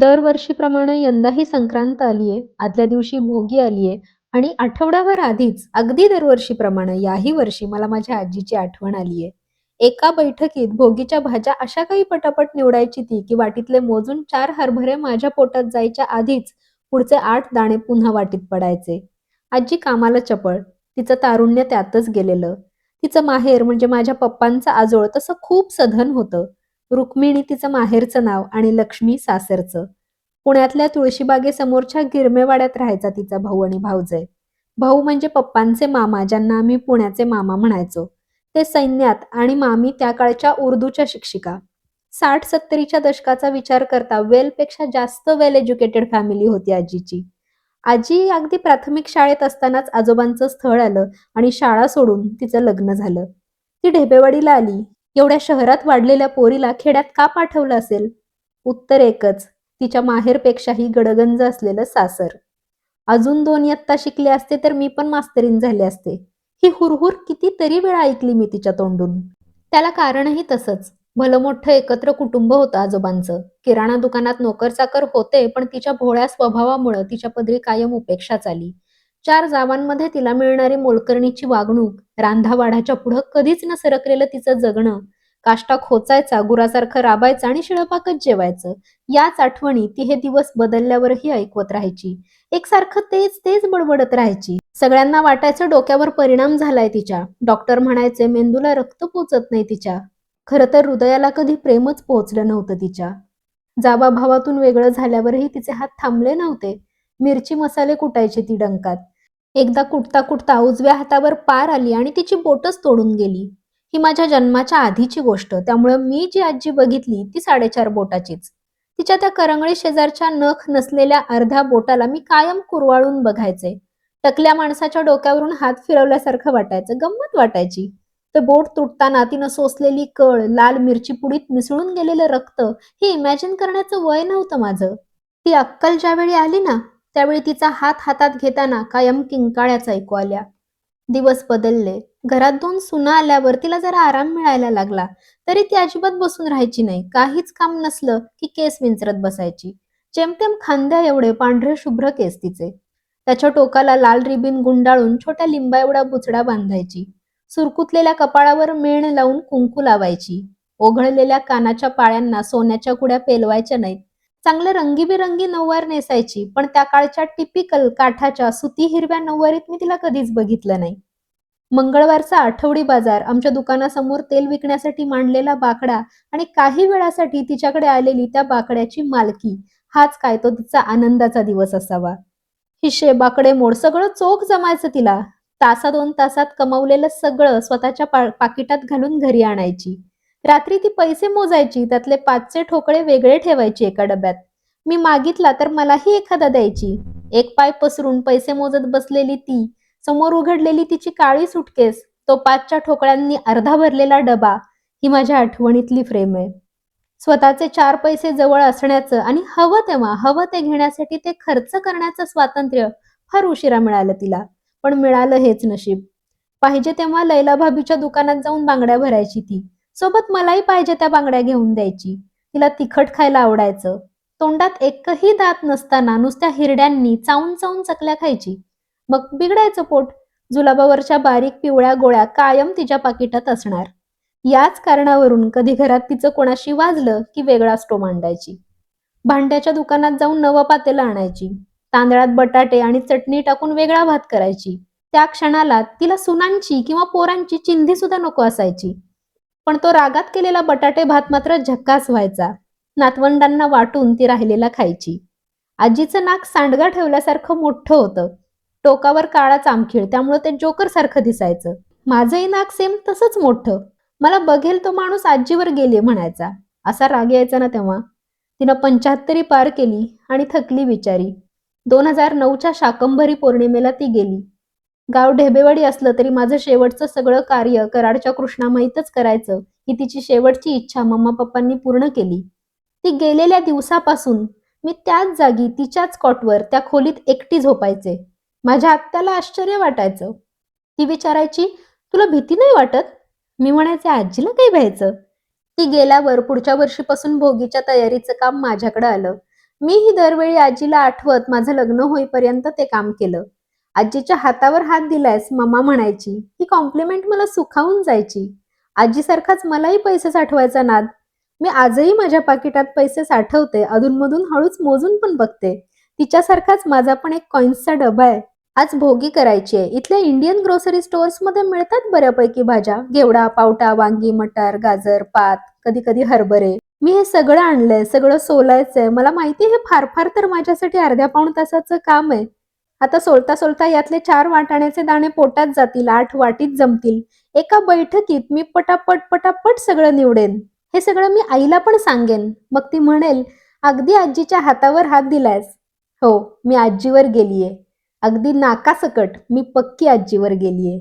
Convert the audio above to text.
दरवर्षीप्रमाणे यंदाही संक्रांत आलीये, आदल्या दिवशी भोगी आलीये आणि आठवडाभर आधीच अगदी दरवर्षीप्रमाणे याही वर्षी मला माझ्या आजीची आठवण आलीये. एका बैठकीत भोगीच्या भाज्या अशा काही पटापट निवडायची ती, की वाटीतले मोजून चार हरभरे माझ्या पोटात जायच्या आधीच पुढचे आठ दाणे पुन्हा वाटीत पडायचे. आजी कामाला चपळ, तिचं तारुण्य त्यातच गेलेलं. तिचं माहेर म्हणजे माझ्या पप्पांचं आजोळ तसं खूप सधन होतं. रुक्मिणी तिचं माहेरचं नाव आणि लक्ष्मी सासरचं. पुण्यातल्या तुळशीबागेसमोरच्या गिरमेवाड्यात राहायचा तिचा भाऊ आणि भाऊजय भाऊ म्हणजे पप्पांचे मामा ज्यांना आम्ही पुण्याचे मामा म्हणायचो. ते सैन्यात आणि मामी त्या काळच्या उर्दूच्या शिक्षिका. साठ सत्तरीच्या दशकाचा विचार करता वेलपेक्षा जास्त वेल एज्युकेटेड फॅमिली होती आजीची. आजी अगदी प्राथमिक शाळेत असतानाच आजोबांचं स्थळ आलं आणि शाळा सोडून तिचं लग्न झालं. ती ढेबेवाडीला आली. एवढ्या शहरात वाढलेल्या पोरीला खेड्यात का पाठवलं असेल? उत्तर एकच, तिच्या माहेरपेक्षाही गडगंज असलेलं सासर. अजून दोन इयत्ता शिकले असते तर मी पण मास्तरीन झाले असते. ही हुरहुर कितीतरी वेळा ऐकली मी तिच्या तोंडून. त्याला कारणही तसंच. भलं मोठं एकत्र कुटुंब होतं आजोबांचं. किराणा दुकानात नोकर-चाकर होते पण तिच्या भोळ्या स्वभावामुळं तिच्या पदरी कायम उपेक्षाच आली. चार जावांमध्ये तिला मिळणारी मोलकरणीची वागणूक, रांधावाढाच्या पुढं कधीच न सरकलेलं तिचं जगणं, काष्टा खोचायचा, गुरासारखं राबायचं आणि शिळपाकच जेवायचं, याच आठवणी ती हे दिवस बदलल्यावरही ऐकवत राहायची. एकसारखं तेच तेच बडबडत राहायची. सगळ्यांना वाटायचं डोक्यावर परिणाम झालाय तिच्या. डॉक्टर म्हणायचे मेंदूला रक्त पोचत नाही तिच्या. खरं तर हृदयाला कधी प्रेमच पोहोचलं नव्हतं तिच्या. जावाभावातून वेगळं झाल्यावरही तिचे हात थांबले नव्हते. मिरची मसाले कुटायचे ती डंकात. एकदा कुटता कुटता उजव्या हातावर पार आली आणि तिची बोटच तोडून गेली. ही माझ्या जन्माच्या आधीची गोष्ट त्यामुळं मी जी आजी बघितली ती साडेचार बोटाचीच. तिच्या त्या करंगळी शेजारच्या नख नसलेल्या अर्ध्या बोटाला मी कायम कुरवाळून बघायचे. टकल्या माणसाच्या डोक्यावरून हात फिरवल्यासारखं वाटायचं, गंमत वाटायची. ते बोट तुटताना तिनं सोसलेली कळ, लाल मिरची पुडीत मिसळून गेलेलं रक्त हे इमॅजिन करण्याचं वय नव्हतं माझं. ती अक्कल ज्यावेळी आली ना, त्यावेळी तिचा हात हातात घेताना कायम किंकाळ्याच ऐकू आल्या. दिवस बदलले. घरात दोन सुना आल्यावर तिला जरा आराम मिळायला लागला. तरी ती अजिबात बसून राहायची नाही. काहीच काम नसलं की केस विंचरत बसायची. जेमतेम खांद्या एवढे पांढरे शुभ्र केस तिचे. त्याच्या टोकाला लाल रिबीन गुंडाळून छोट्या लिंबा एवढा बुचडा बांधायची. सुरकुतलेल्या कपाळावर मेण लावून कुंकू लावायची. ओघळलेल्या कानाच्या पाळ्यांना सोन्याच्या कुड्या पेलवायच्या नाहीत. चांगलं रंगीबेरंगी नऊवार नेसायची पण त्या काळच्या टिपिकल काठाच्या सुती हिरव्या नऊवारीत मी तिला कधीच बघितलं नाही. मंगळवारचा आठवडी बाजार, आमच्या दुकानासमोर तेल विकण्यासाठी मांडलेला बाकडा आणि काही वेळासाठी तिच्याकडे आलेली त्या बाकड्याची मालकी हाच काय तो तिचा आनंदाचा दिवस असावा. हिशे, बाकडे मोड सगळं चोख जमायचं तिला. तासा दोन तासात कमावलेलं सगळं स्वतःच्या पाकिटात घालून घरी आणायची. रात्री ती पैसे मोजायची त्यातले पाचचे ठोकळे वेगळे ठेवायची एका डब्यात. मी मागितला तर मलाही एखादा द्यायची. एक पाय पसरून पैसे मोजत बसलेली ती, समोर उघडलेली तिची काळी सुटकेस, तो पाचच्या ठोकळ्यांनी अर्धा भरलेला डबा ही माझ्या आठवणीतली फ्रेम आहे. स्वतःचे चार पैसे जवळ असण्याचं आणि हवं तेव्हा हवं ते घेण्यासाठी ते खर्च करण्याचं स्वातंत्र्य फार उशिरा मिळालं तिला. पण मिळालं हेच नशीब. पाहिजे तेव्हा लैला भाभीच्या दुकानात जाऊन बांगड्या भरायची ती. सोबत मलाही पाहिजे त्या बांगड्या घेऊन द्यायची. तिला तिखट खायला आवडायचं. तोंडात एकही दात नसताना नुसत्या हिरड्यांनी चावून चावून चकल्या खायची. मग बिघडायचं पोट. जुलाबावरच्या बारीक पिवळ्या गोळ्या कायम तिच्या पाकिटात असणार. याच कारणावरून कधी घरात तिचं कोणाशी वाजलं की वेगळा स्टो मांडायची. भांड्याच्या दुकानात जाऊन नवं पातेलं आणायची. तांदळात बटाटे आणि चटणी टाकून वेगळा भात करायची. त्या क्षणाला तिला सुनांची किंवा पोरांची चिंधी सुद्धा नको असायची. पण तो रागात केलेला बटाटे भात मात्र झक्कास व्हायचा. नातवंडांना वाटून ती राहिलेला खायची. आजीचं नाक सांडगा ठेवल्यासारखं मोठं होतं. टोकावर काळा चामखीळ त्यामुळे ते जोकर सारखं दिसायचं. माझंही नाक सेम तसंच मोठं. मला बघेल तो माणूस आजीवर गेले म्हणायचा. असा राग यायचा ना तेव्हा. तिनं पंच्याहत्तरी पार केली आणि थकली बिचारी. दोन हजार नऊच्या शाकंभरी पौर्णिमेला ती गेली. गाव ढेबेवाडी असलं तरी माझं शेवटचं सगळं कार्य कराडच्या कृष्णामाईतच करायचं ही तिची शेवटची इच्छा मम्मा पप्पांनी पूर्ण केली. ती गेलेल्या दिवसापासून मी त्याच जागी तिच्याच कॉटवर त्या खोलीत एकटी झोपायचे. माझ्या आत्याला आश्चर्य वाटायचं. ती विचारायची तुला भीती नाही वाटत? मी म्हणायचे आजीला काही भ्यायचं? ती गेल्यावर पुढच्या वर्षीपासून भोगीच्या तयारीचं काम माझ्याकडं आलं. मीही दरवेळी आजीला आठवत माझं लग्न होईपर्यंत ते काम केलं आजीच्या हातावर हात दिलायस मम्मा म्हणायची. ही कॉम्प्लिमेंट मला सुखावून जायची. आजीसारखाच मलाही पैसे साठवायचा नाद. मी आजही माझ्या पाकिटात पैसे साठवते अधूनमधून हळूच मोजून पण बघते. तिच्यासारखाच माझा पण एक कॉइन्सचा डबा आहे. आज भोगी करायची आहे. इथल्या इंडियन ग्रोसरी स्टोअर्समध्ये मिळतात बऱ्यापैकी भाज्या. घेवडा पावटा वांगी मटार गाजर पात कधी कधी हरभरे. मी हे सगळं आणलंय सगळं सोलायचंय. मला माहिती हे फार फार तर माझ्यासाठी अर्ध्या पाऊण तासाचं काम आहे. आता सोलता सोलता यातले चार वाटाण्याचे दाणे पोटात जातील आठ वाटीत जमतील. एका बैठकीत मी पटापट पटापट सगळं निवडेन. हे सगळं मी आईला पण सांगेन. मग ती म्हणेल अगदी आजीच्या हातावर हात दिलायस. हो मी आजीवर गेलीये. अगदी नाकासकट मी पक्की आजीवर गेलीये.